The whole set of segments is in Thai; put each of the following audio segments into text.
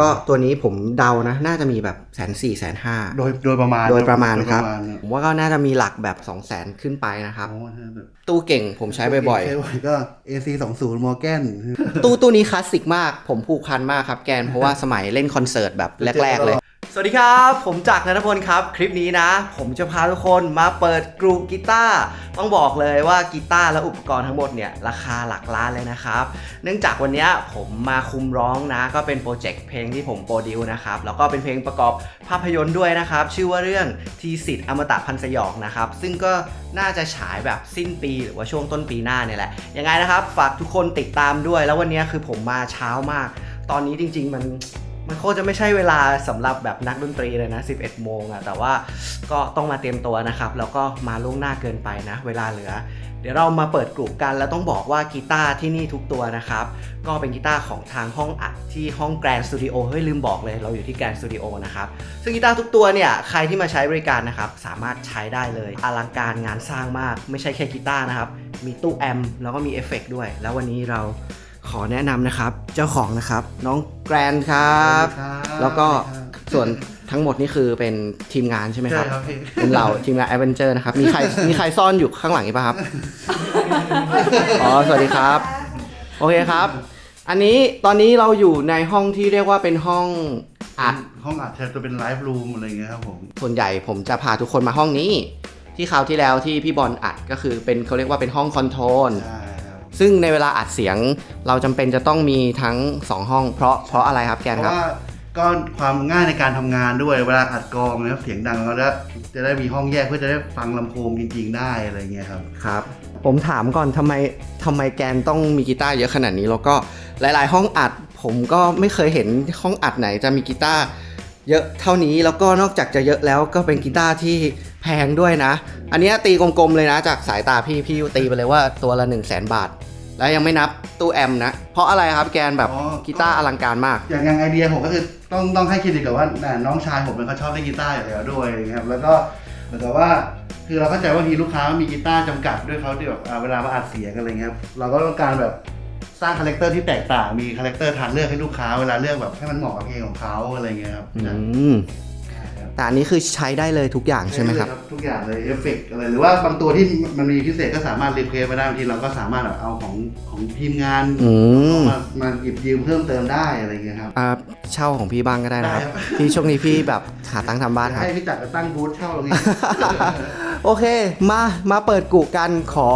ก็ตัวนี้ผมเดานะ น่าจะมีแบบแสนสี่แสนห้าโดยโดยประมาณโดยประมาณครับโดยปะมาณผมว่าก็น่าจะมีหลักแบบ2 0 0แสนขึ้นไปนะครับโอ้ถ้าแบบตู้เก่งผมใช้บ่อยใช้บ่อยก็ AC 2 0 Morgan ๆตู้ตู้นี้คลาสสิกมาก ผมผูกพันมากครับแกน เพราะว่าสมัยเล่นคอนเสิร์ตแบบแรก ๆ เลย สวัสดีครับ ผมจักนัทพลครับ คลิปนี้นะ ผมจะพาทุกคนมาเปิดกรุกีตาร์ต้องบอกเลยว่ากีตาร์และอุปกรณ์ทั้งหมดเนี่ยราคาหลักล้านเลยนะครับ เนื่องจากวันนี้ผมมาคุมร้องนะ ก็เป็นโปรเจกต์เพลงที่ผมโปรดิวนะครับ แล้วก็เป็นเพลงประกอบภาพยนตร์ด้วยนะครับ ชื่อว่าเรื่องทีสิทธิ์อมตะพันสยองนะครับ ซึ่งก็น่าจะฉายแบบสิ้นปีหรือว่าช่วงต้นปีหน้าเนี่ยแหละยังไงนะครับ ฝากทุกคนติดตามด้วย แล้ววันนี้คือผมมาเช้ามาก ตอนนี้จริง ๆ มัน มันโคจะไม่ใช่เวลาสำหรับแบบนักดนตรีเลยนะ 11 โมงอะแต่ว่าก็ต้องมาเตรียมตัวนะครับ แล้วก็มาล่วงหน้าเกินไปนะ เวลาเหลือ เดี๋ยวเรามาเปิดกลุ่มกันแล้วต้องบอกว่ากีตาร์ที่นี่ทุกตัวนะครับ ก็เป็นกีตาร์ของทางห้องอัดที่ห้องแกรนด์สตูดิโอเฮ้ยลืมบอกเลยเราอยู่ที่แกรนด์สตูดิโอนะครับ ซึ่งกีตาร์ทุกตัวเนี่ยใครที่มาใช้บริการนะครับสามารถใช้ได้เลยอลังการงานสร้างมาก ไม่ใช่แค่กีตาร์นะครับมีตู้แอมป์แล้วก็มีเอฟเฟกต์ด้วย แล้ววันนี้เรา ขอแนะนำนะครับ เจ้าของนะครับน้องแกรนครับ แล้วก็ส่วนทั้งหมดนี่คือเป็นทีมงานใช่ไหมคใช่รับครับพี่ เป็นเราทีมงานแอดเวนเจอร์นะครับ มีใครมีใครซ่อนอยู่ข้างหลังอีกป่ะครับ อ๋อ สวัสดีครับ โอเคครับ อันนี้ตอนนี้เราอยู่ในห้องที่เรียกว่าเป็นห้องอัด ห้องอัดแทนตัวเป็นไลฟ์รูมอะไรอย่างเงี้ยครับผม ส่วนใหญ่ผมจะพาทุกคนมาห้องนี้ ที่คราวที่แล้วที่พี่บอลอัดก็คือเป็นเขาเรียกว่าเป็นห้องคอนโทรล ใช่ครับ ซึ่งในเวลาอัดเสียงเราจำเป็นจะต้องมีทั้ง 2 ห้อง เพราะเพราะอะไรครับแกเพนคราะรับว่าก็ความง่ายในการทำงานด้วยเวลาอัดกลองนะครับเสียงดังเราจะจะได้มีห้องแยกเพื่อจะได้ฟังลำโพงจริงๆ ได้อะไรเงี้ยครับ ครับ ผมถามก่อนทำไมทำไมแกนต้องมีกีตาร์เยอะขนาดนี้ แล้วก็หลาย ๆ ห้องอัด ผมก็ไม่เคยเห็นห้องอัดไหนจะมีกีตาร์เยอะเท่านี้แล้วก็นอกจากจะเยอะแล้วก็เป็นกีตาร์ที่แพงด้วยนะ อันเนี้ยตีกลม ๆ เลยนะ จากสายตาพี่พี่ตีไปเลยว่าตัวละ 1 0 0 0 0แบาท แล้วยังไม่นับตู้แอมป์นะ เพราะอะไรครับแกนแบบอ๋อ กีตาร์อลังการมาก อย่างอย่างไอเดียผมก็คือต้องต้องให้เครดิตกับว่าน่ะน้องชายผมเป็นเขาชอบเล่นกีตาร์อยู่แล้วด้วยอย่างเงี้ยครับแล้วก็เหมือนกับว่าคือเราเข้าใจว่าทีลูกค้ามีกีตาร์จำกัดด้วยเขาที่แบบอ่าเวลามาอัดเสียงอะไรเงี้ยครับเราก็ต้องการแบบสร้างคาแรคเตอร์ที่แตกต่างมีคาแรคเตอร์ทางเลือกให้ลูกค้าเวลาเลือกแบบให้มันเหมาะกับเพลงของเขาอะไรเงี้ยครับอืม แต่อันนี้คือใช้ได้เลยทุกอย่างใช่ไหมครับ ทุกอย่างเลยเอฟเฟกต์อะไรหรือว่าบางตัวที่มันมีพิเศษก็สามารถรีเควสมาได้บางทีเราก็สามารถแบบเอาของของทีมงานอืม มามาหยิบยืมเพิ่มเติมได้อะไรเงี้ยครับ อ่าเช่าของพี่บ้างก็ได้นะครับ ได้ครับ พี่ช่วงนี้พี่แบบหาตังค์ทำบ้านครับ ให้พี่จักรตั้งบูธเช่าตรงนี้โอเค มา มาเปิดกุกันขอ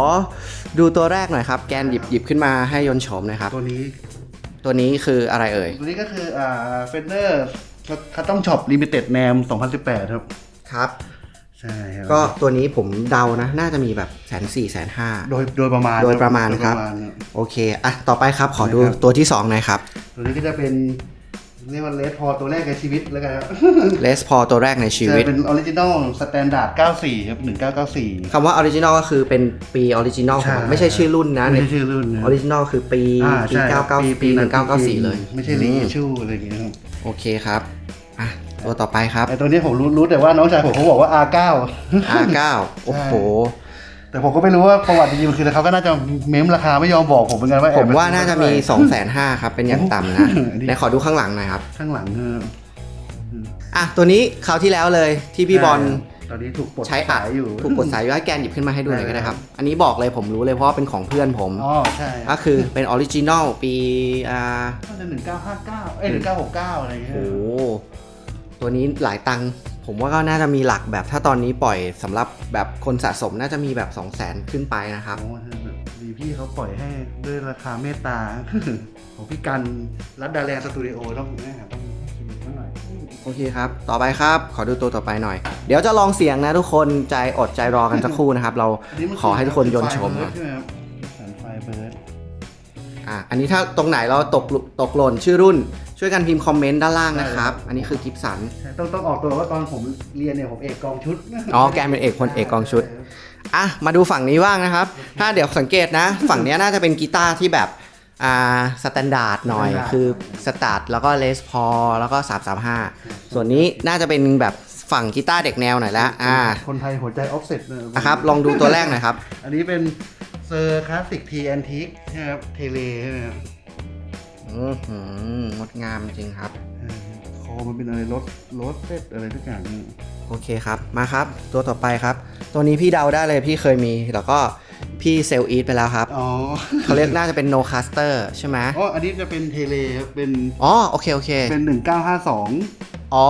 ดูตัวแรกหน่อยครับ แกนหยิบหยิบขึ้นมาให้ยนต์โฉมหนะครับ ตัวนี้ตัวนี้คืออะไรเอ่ย ตัวนี้ก็คืออ่าเฟนเดอร์ คัตตอมช็อปลิมิเต็ดแนม 2018 ครับ ครับ ใช่ครับก็ตัวนี้ผมเดานะ น่าจะมีแบบแสนสี่แสนห้าโดยโดยประมาณโดยประมาณครับโดยปะมาณโอเค อะ ต่อไปครับ ขอดูนะครับตัวที่2หน่อยครับ ตัวนี้ก็จะเป็นเรียกว่าเลสพอตัวแรกในชีวิตแล้วกันครับเลสพอตัวแรกในชีวิตจะเป็นออริจินอลสแตนดาร์ด94 ครับ 1994 คำว่าออริจินอลก็คือเป็นปีออริจินอลใช่ไม่ใช่ชื่อรุ่นนะไม่ใช่ชื่อรุ่นนะออริจินอลคือปีอ่าปีใช่ครับ99ปีนั้น1994 เลย ไม่ใช่รีชูอะไรอย่างเงี้ยครับ โอเคครับอะตัวต่อไปครับไอตัวนี้ผมรู้รู้แต่ว่าน้องชายผมเขาบอกว่า R9 R9 โอ้โห แต่ผมก็ไม่รู้ว่าประวัติจริงๆมันคืออะไรเขาก็น่าจะเม้มราคาไม่ยอมบอกผมเหมือนกันว่าแอบผมว่าน่าจะมีไป2 5 0 0 0ครับ เป็นอย่างต่ำนะอันนี้ไหนขอดูข้างหลังหน่อยครับ ข้างหลังเอออะตัวนี้คราวที่แล้วเลยที่พี่บอล ตอนนี้ถูกปลดใช้อัดสายอยู่ ถูกกดสายอยู่ให้แกนหยิบขึ้นมาให้ดูหน่อยก็ได้ครับ อันนี้บอกเลยผมรู้เลยเพราะว่าเป็นของเพื่อนผม อ๋อใช่ก็คือเป็นออริจินอลปีอ่าน่าจะหนึ่งเก้าห้าเก้าเอ้ยหนึ่งเก้าหกเก้าอะไรอย่างเงี้ยโอ้โหตัวนี้หลายตังค์ผมว่าก็น่าจะมีหลักแบบถ้าตอนนี้ปล่อยสำหรับแบบคนสะสมน่าจะมีแบบ2 0 0 0 0 0ขึ้นไปนะครับ โอ้คือแบบดีพี่เขาปล่อยให้ด้วยราคาเมตตา ของพี่กันรัดดาแลนด์สตูดิโอต้องแม่ต้อง โอเคครับ ต่อไปครับ ขอดูตัวต่อไปหน่อย เดี๋ยวจะลองเสียงนะทุกคน ใจอดใจรอกันสักครู่นะครับ เราอันนี้มันขอให้ทุกคนยนต์ชมไฟก่อนเบิร์ดใช่ไหมครับสันไฟเบิร์ดอะ อันนี้ถ้าตรงไหนเราตกหลุตกหล่นชื่อรุ่น ช่วยกันพิมพ์คอมเมนต์ด้านล่างนะครับ อันนี้คือกิฟสันใช่ต้องต้องออกตัวว่าตอนผมเรียนเนี่ยผมเอกกองชุด อ๋อ แกเป็นเอกคนเอกกองชุด อะ มาดูฝั่งนี้บ้างนะครับ ถ้าเดี๋ยวสังเกตนะ ฝั่งเนี้ยน่าจะเป็นกีตาร์ที่แบบ อ่าสแตนดาร์ดหน่อยคือสตาร์ทแล้วก็เลสพอแล้วก็ 335 ส่วนนี้น่าจะเป็นแบบฝั่งกีตาร์เด็กแนวหน่อยละอ่าคนไทยหัวใจออฟเซ็ตนะอะครับ ลองดูตัวแรกหน่อยครับ อันนี้เป็นเซอร์คลาสสิกทีแอนทิกใช่ไหมครับเทเลใช่ไหมครับอือหืองดงามจริงครับอืมมันเป็นอะไรรถรถเต็ดอะไรทุกอย่างนี่ โอเคครับ มาครับ ตัวต่อไปครับ ตัวนี้พี่เดาได้เลยพี่เคยมี แล้วก็ พี่เซลอีทไปแล้วครับ อ๋อเขาเรียกน่าจะเป็น no caster ใช่ไหมอ๋ออันนี้จะเป็นเทเลครับเป็นอ๋อโอเคโอเค เป็นหนึ่งเก้าห้าสองอ๋อ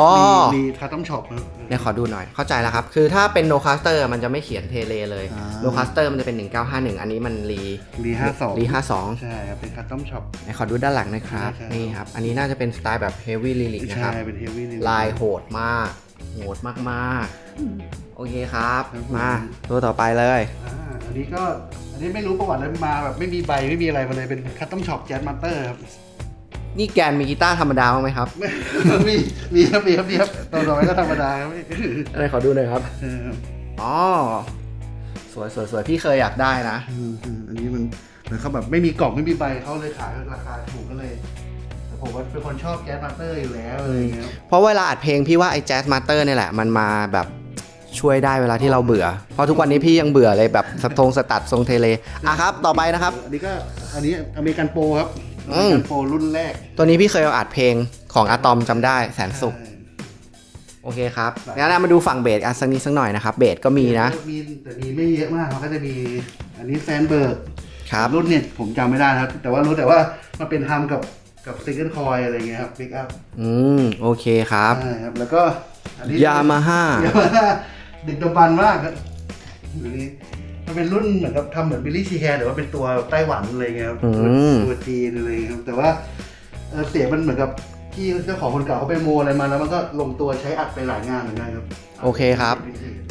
รีคัสตอมช็อปครับ เนี่ยขอดูหน่อย เข้าใจแล้วครับ คือถ้าเป็น no caster มันจะไม่เขียนเทเลเลยอ่า no caster มันจะเป็น 1951 อันนี้มันรีรีห้าสองรี52ใช่ครับเป็นคัสตอมช็อป ไหนขอดูด้านหลังหนะครับ ใช่นี่ครับ อันนี้น่าจะเป็นสไตล์แบบ heavy lyric นะคใช่รับ เป็นเฮฟวี่ ลายโหดมาก โหดมากๆ โอเคครับ ครับผม มาตัวต่อไปเลย อ่า อันนี้ก็อันนี้ไม่รู้ประวัติเลยมาแบบไม่มีใบไม่มีอะไรมาเลยเป็นคัสตอมช็อปแจ๊สมาสเตอร์ครับ นี่แกนมีกีตาร์ธรรมดาบ้างไหมครับไม่มีมีครับมีครับมีครับตัวต่อไปก็ธรรมดาครับอะไรขอดูหน่อยครับเอออ๋อ สวยสวยสวยพี่เคยอยากได้นะ อืมอืมอันนี้มันเหมือนเขาแบบไม่มีกล่องไม่มีใบเขาเลยขายราคาถูกก็เลยแต่ผมว่าเป็นคนชอบแจ๊สมาสเตอร์อยู่แล้วอะไรอย่างเงี้ยครับเพราะเวลาอัดเพลงพี่ว่าไอ้แจ๊สมาสเตอร์เนี่ยแหละ มันมาแบบ ช่วยได้เวลาที่เราเบื่อ เพราะทุกวันนี้พี่ยังเบื่อเลยแบบสะทงสตัดทรงเทเลอะครับ ต่อไปนะครับ อันนี้ก็อันนี้อเมริกันโปรครับออืเมม ริกันโปรรุ่นแรกตัวนี้พี่เคยเอาอัดเพลงของอะตอมจำได้แสนสุขใช่โอเคครับงั้นเรามาดูฝั่งเบสกันสักนิดสักหน่อยนะครับ เบสก็มีนะมีแต่มีไม่เยอะมากมันก็จะมีอันนี้แซนเบิร์กครับ รุ่นเนี่ยผมจำไม่ได้นะครับ แต่ว่ารู้แต่ว่ามันเป็นทำกับกับซิงเกิลคอยอะไรเงี้ยครับปิกอัพอืม โอเคครับ ใช่ครับแล้วก็อันนี้ยามาฮ่ายามาฮ่า ดึกดำบรรพ์มากครับอันนี้มันเป็นรุ่นเหมือนกับทำเหมือนบิลลี่ชีแฮร์แต่ว่าเป็นตัวไต้หวันอะไรเงี้ยครับอืม ตัวจีนอะไรเงี้ยครับแต่ว่าเอ่อเสียงมันเหมือนกับที่เจ้าของคนเก่าเขาไปโมอะไรมาแล้วมันก็ลงตัวใช้อัดไปหลายงานเหมือนกันครับ โอเคครับ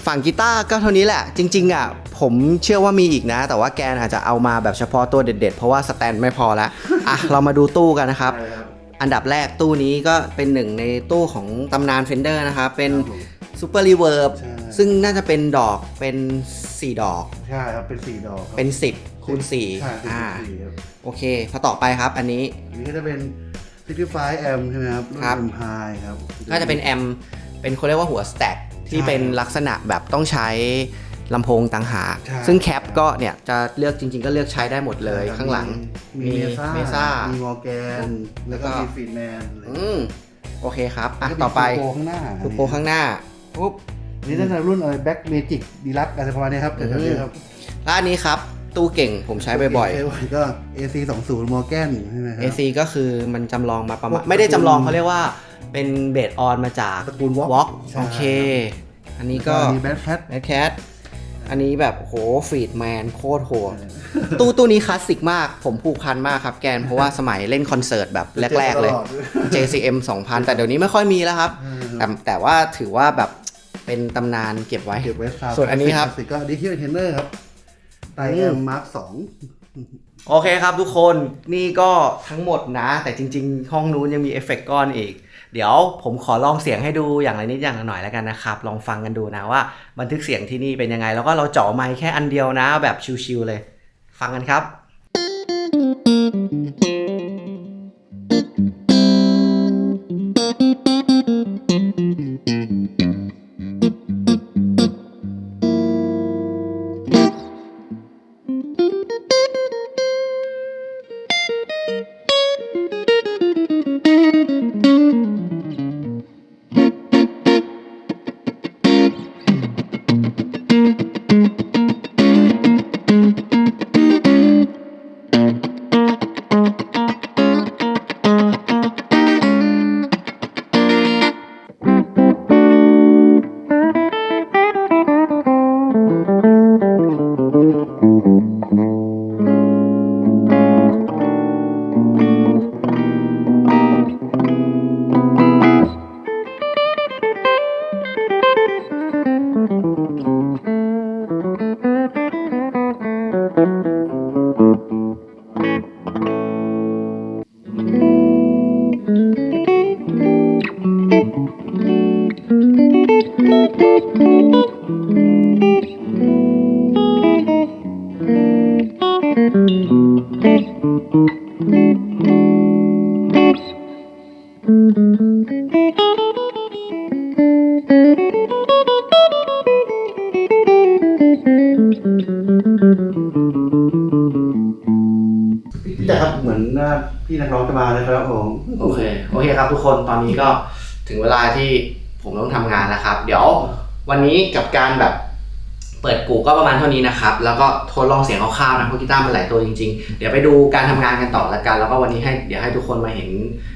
ฝั่งกีตาร์ก็เท่านี้แหละ จริง ๆ อะ ผมเชื่อว่ามีอีกนะ แต่ว่าแกนอาจจะเอามาแบบเฉพาะตัวเด็ด ๆ เพราะว่าสแตนไม่พอแล้วอะ เรามาดูตู้กันนะครับใช่ครับ อันดับแรกตู้นี้ก็เป็นหนึ่งในตู้ของตำนานเฟนเดอร์นะครับ เป็นครับผม ซูเปอร์รีเวิร์บใช่ ซึ่งน่าจะเป็นดอกเป็น 4 ดอก ใช่ครับเป็นสี่ดอกครับเป็น 10 คูณใช่4เป็นอ่าสี่ครับโอเคพอต่อไปครับอันนี้ อันนี้ก็จะเป็น65 amp ใช่ไหมครับรุ่นครับ M high ครับ ก็จะเป็นแอมป์เป็นเขาเรียกว่าหัวสแต็กที่ใช่เป็นลักษณะแบบต้องใช้ลำโพงต่างหาก ใช่ ซึ่งแคปก็เนี่ยจะเลือกจริง ๆ ก็เลือกใช้ได้หมดเลยข้างหลัง มีเมซ่าเมซ่า มีมอร์แกน แล้วก็แล้วก็ มีฟีดแมนอืมโอเคครับอะแล้วก็มีต่อไปโปรข้างหน้าลูกโปรข้างหน้า ปุ๊บอันนี่น่าจะรุ่นอะไรแบ็กเมจิกดีลักอะไรประมาณนี้ครับแถวๆนี้ครับแล้วอันนี้ครับ ตู้เก่งผมใช้บ่อยใช้บ่อยก็ AC 20มอร์แกนใช่ไหมคๆรับ AC ก็คือมันจำลองมาประมาณพวกไม่ได้จำลองเขาเรียกว่าเป็นเบสออนมาจากตระกูล Walk Walk ใช่โอเค อันนี้ก็มีแบทแพทแมทแคทอันนี้แบบโหฟีดแมนโคตรโหดตู้ตู้นี้คลาสสิกมาก ผมผูกพันมากครับแกน เพราะว่าสมัยเล่นคอนเสิร์ตแบบแรก ๆ เลย JCM 2000 แต่เดี๋ยวนี้ไม่ค่อยมีแล้วครับ แต่แต่ว่าถือว่าแบบ เป็นตำนานเก็บไว้ เก็บไว้ครับส่วนอันนี้ครับ ก็ดิจิทัลเทนเนอร์ครับไตอืแอมมมาร์คสองโอเคครับทุกคนนี่ก็ทั้งหมดนะ แต่จริง ๆ ห้องนู้นยังมีเอฟเฟกต์ก้อนอีก เดี๋ยวผมขอลองเสียงให้ดูอย่างไรนิดอย่างละหน่อยแล้วกันนะครับ ลองฟังกันดูนะว่าบันทึกเสียงที่นี่เป็นยังไง แล้วก็เราเจาะไมค์แค่อันเดียวนะ แบบชิวๆเลย ฟังกันครับ พี่แจ๊ครับเหมือนว่าพี่นักร้องจะมาเลยครับผมโอเคโอเคครับ ทุกคนตอนนี้ก็ถึงเวลาที่ผมต้องทำงานแล้วครับ เดี๋ยววันนี้กับการแบบเปิดกูก็ประมาณเท่านี้นะครับ แล้วก็ทดลองเสียงคร่าวๆนะเพราะกีตาร์มันหลายตัวจริงๆ เดี๋ยวไปดูการทำงานกันต่อละกัน แล้วก็วันนี้ให้เดี๋ยวให้ทุกคนมาเห็น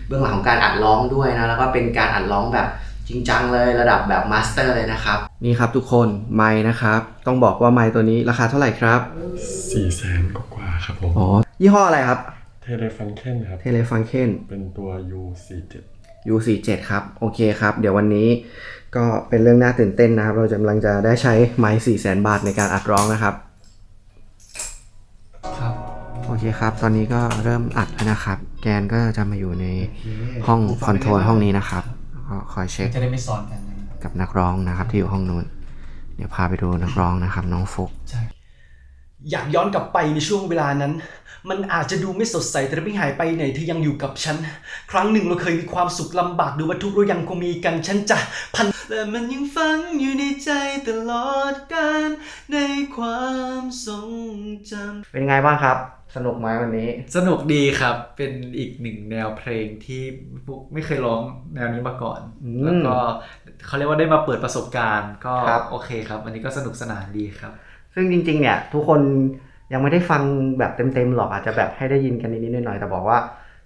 เบื้องหลังของการอัดร้องด้วยนะแล้วก็เป็นการอัดร้องแบบ จริงจังเลยระดับแบบมาสเตอร์เลยนะครับ นี่ครับทุกคนไม้นะครับ ต้องบอกว่าไม้ตัวนี้ราคาเท่าไหร่ครับ สี่แสนกว่าๆครับผม อ๋อ ยี่ห้ออะไรครับเทเลฟังเคนครับ เทเลฟังเคน เป็นตัว U47 U47 ครับ โอเคครับ เดี๋ยววันนี้ก็เป็นเรื่องน่าตื่นเต้นนะครับ เรากำลังจะได้ใช้ไม้4 0 0 0 0 0บาทในการอัดร้องนะครับ ครับ โอเคครับ ตอนนี้ก็เริ่มอัดแล้วนะครับ แกนก็จะมาอยู่ในห้องคอนโทรลห้องนี้นะครับ ก็คอยเช็คจะได้ไม่ซ้อนกันนะครับกับนักร้องนะครับที่อยู่ห้องนู้น เดี๋ยวพาไปดูนักร้องนะครับ น้องฟุกใช่อยากย้อนกลับไปในช่วงเวลานั้น มันอาจจะดูไม่สดใสแต่ไม่หายไปไหนเธอยังอยู่กับฉัน ครั้งหนึ่งเราเคยมีความสุขลำบากดูว่าทุกข์เรายังคงมีกันฉันจะพันและมันยังฝังอยู่ในใจตลอดกาลในความทรงจำเป็นไงบ้างครับ สนุกไหมวันนี้ สนุกดีครับ เป็นอีกหนึ่งแนวเพลงที่ปุ๊กไม่เคยร้องแนวนี้มาก่อนอืมแล้วก็เขาเรียกว่าได้มาเปิดประสบการณ์ ก็ครับโอเคครับวันนี้ก็สนุกสนานดีครับ ซึ่งจริง ๆ เนี่ย ทุกคนยังไม่ได้ฟังแบบเต็มๆหรอกอาจจะแบบให้ได้ยินกันนิดๆหน่อยๆแต่บอกว่า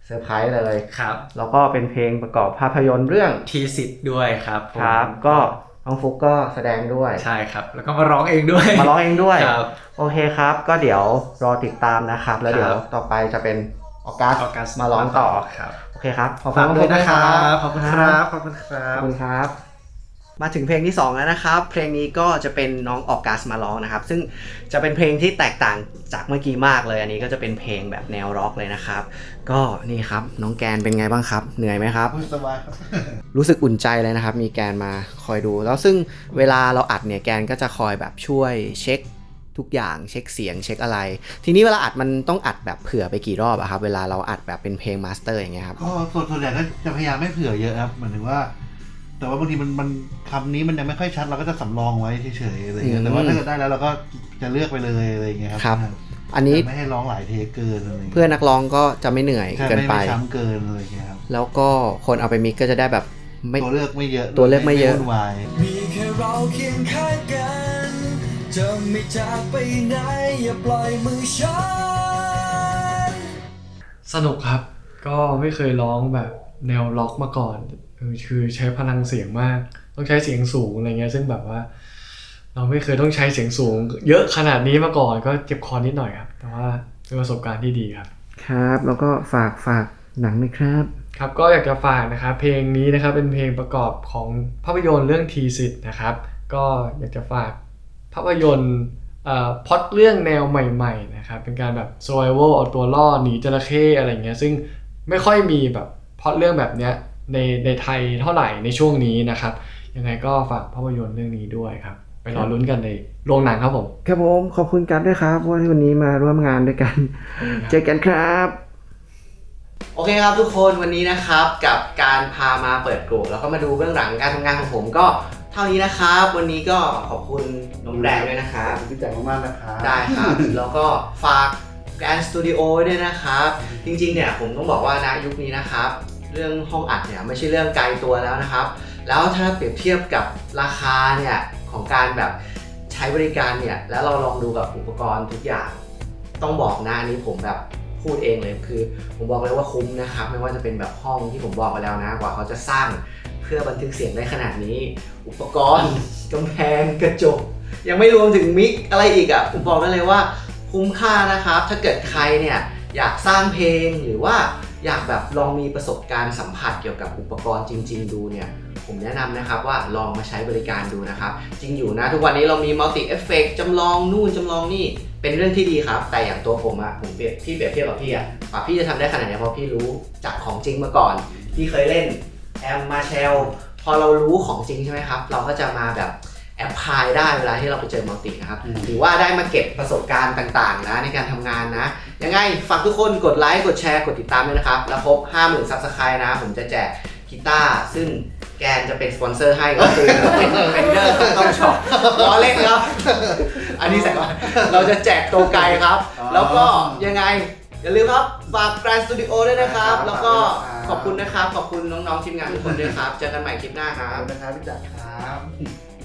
เซอร์ไพรส์เลยครับ แล้วก็เป็นเพลงประกอบภาพยนตร์เรื่องทีสิทธิ์ด้วยครับผมครับก็ น้องฟุกก็แสดงด้วย ใช่ครับ แล้วก็มาร้องเองด้วย มาร้องเองด้วย ครับ โอเคครับ ก็เดี๋ยวรอติดตามนะครับ แล้วเดี๋ยวครับต่อไปจะเป็นออกัสออกัสมาร้องต่อ ครับ โอเคครับ ขอบคุฝาณกน้องด้ฟุวยกนะนะคครัรับบขอบคุณครับ ขอบคุณครัขบอบคุณครับ มาถึงเพลงที่ 2 แล้วนะครับ เพลงนี้ก็จะเป็นน้องออกัสมาร้องนะครับ ซึ่งจะเป็นเพลงที่แตกต่างจากเมื่อกี้มากเลย อันนี้ก็จะเป็นเพลงแบบแนวร็อกเลยนะครับ ก็นี่ครับน้องแกนเป็นไงบ้างครับ เหนื่อยไหมครับโอ้ยสบายครับ รู้สึกอุ่นใจเลยนะครับ มีแกนมาคอยดู แล้วซึ่งเวลาเราอัดเนี่ยแกนก็จะคอยแบบช่วยเช็คทุกอย่างเช็คเสียงเช็คอะไร ทีนี้เวลาอัดมันต้องอัดแบบเผื่อไปกี่รอบอะครับ เวลาเราอัดแบบเป็นเพลงมาสเตอร์อย่างเงี้ยครับ ก็ส่วนส่วนใหญ่ก็จะพยายามไม่เผื่อเยอะครับหมายถึงว่า แต่ว่าบางทีมันมันคำนี้มันยังไม่ค่อยชัดเราก็จะสำรองไว้เฉยๆอะไรเงี้อืยมแต่ว่าถ้าเกิดได้แล้วเราก็จะเลือกไปเลยอะไรเงี้ยครับ อันนี้ไม่ให้ร้องหลายเทคเกินอะไรงี้ยเพื่อนนักร้องก็จะไม่เหนื่อยใช่เกินไม่ไป ไม่ช้ำเกินอะไรเงี้ยครับแล้วก็คนเอาไปมิกก็จะได้แบบไม่ ตัวเลือกไม่เยอะตัวเลือกไม่เยอะ วุ่นวายมีแค่เราเคียงข้างกัน จะไม่จากไปไหน อย่าปล่อยมือฉัน สนุกครับ ก็ไม่เคยร้องแบบแนวล็อกมาก่อนเออ คือใช้พลังเสียงมาก ต้องใช้เสียงสูงอะไรเงี้ยซึ่งแบบว่า เราไม่เคยต้องใช้เสียงสูง เยอะขนาดนี้มาก่อนก็เจ็บคอนิดหน่อยครับ แต่ว่าเป็นประสบการณ์ที่ดีครับ ครับแล้วก็ฝากฝากหนังนะครับ ครับก็อยากจะฝากนะครับเพลงนี้นะครับเป็นเพลงประกอบของภาพยนตร์เรื่องทีสิทธ์นะครับ ก็อยากจะฝากภาพยนตร์เอ่อพล็อดเรื่องแนวใหม่ๆนะครับเป็นการแบบ survival เอาตัวรอดหนีจระเข้อะไรเงี้ยซึ่งไม่ค่อยมีแบบพล็อดเรื่องแบบเนี้ย ในในไทยเท่าไหร่ในช่วงนี้นะครับ ยังไงก็ฝากภาพยนตร์เรื่องนี้ด้วยครับ ไปรอลุ้นกันในโรงหนังครับผม ครับผม ขอบคุณกันด้วยครับว่าวันนี้มาร่วมงานด้วยกัน เจอกันครับ โอเคครับทุกคนวันนี้นะครับกับการพามาเปิดกลุ่มแล้วก็มาดูเบื้องหลังการทำงานของผมก็เท่านี้นะครับ วันนี้ก็ขอบคุณนมแดงด้วยนะครับพี่แจ๋งมากๆนะครับ ได้ครับ แล้วก็ฝากแกรนสตูดิโอด้วยนะครับ จริงๆเนี่ยผมต้องบอกว่านะยุคนี้นะครับ เรื่องห้องอัดเนี่ยไม่ใช่เรื่องไกลตัวแล้วนะครับ แล้วถ้าเปรียบเทียบกับราคาเนี่ยของการแบบใช้บริการเนี่ยแล้วเราลองดูกับอุปกรณ์ทุกอย่าง ต้องบอกนะอันนี้ผมแบบพูดเองเลยคือ ผมบอกเลยว่าคุ้มนะครับ ไม่ว่าจะเป็นแบบห้องที่ผมบอกไปแล้วนะกว่าเขาจะสร้างเพื่อบันทึกเสียงได้ขนาดนี้ อุปกรณ์กำแพงกระจก ยังไม่รวมถึงมิกอะไรอีกอะ่ะผมบอกได้เลยว่าคุ้มค่านะครับ ถ้าเกิดใครเนี่ยอยากสร้างเพลงหรือว่า อยากแบบลองมีประสบการณ์สัมผัสเกี่ยวกับอุปกรณ์จริง ๆ ดูเนี่ยผมแนะนำนะครับว่าลองมาใช้บริการดูนะครับ จริงอยู่นะทุกวันนี้เรามีมัลติเอฟเฟกจำลองนู่นจำลองนี่เป็นเรื่องที่ดีครับ แต่อย่างตัวผมอะผมเปรียบพี่เปรียบเทียบกับพี่อะกว่าพี่จะทำได้ขนาดนี้เพราะพี่รู้จากของจริงมาก่อนพี่เคยเล่นแอมมาเชลพอเรารู้ของจริงใช่ไหมครับ เราก็จะมาแบบ แอปพลายได้เวลาที่เราไปเจอมัลตินะครับอืมถือว่าได้มาเก็บประสบการณ์ต่างๆนะในการทำงานนะ ยังไงฝากทุกคนกดไลค์ กดแชร์ กดติดตามด้วยนะครับ แล้วครบ 50,000ซับสไครต์นะ ผมจะแจกกีตาร์ซึ่งแกนจะเป็นสปอนเซอร์ให้ก็คือเป็นเฟนเดอร์ต้องช็อปล้อเล่นครับ อันนี้แสดงว่าเราจะแจกตัวไกลครับ แล้วก็ยังไงอย่าลืมครับฝากแกรนสตูดิโอด้วยนะครับ แล้วก็ฝากด้วยนะครับขอบคุณนะครับ ขอบคุณน้องๆทีมงานทุกคนด้วยครับ เจอกันใหม่คลิปหน้าคขรัอบบคุณนะครับพี่จักรครับ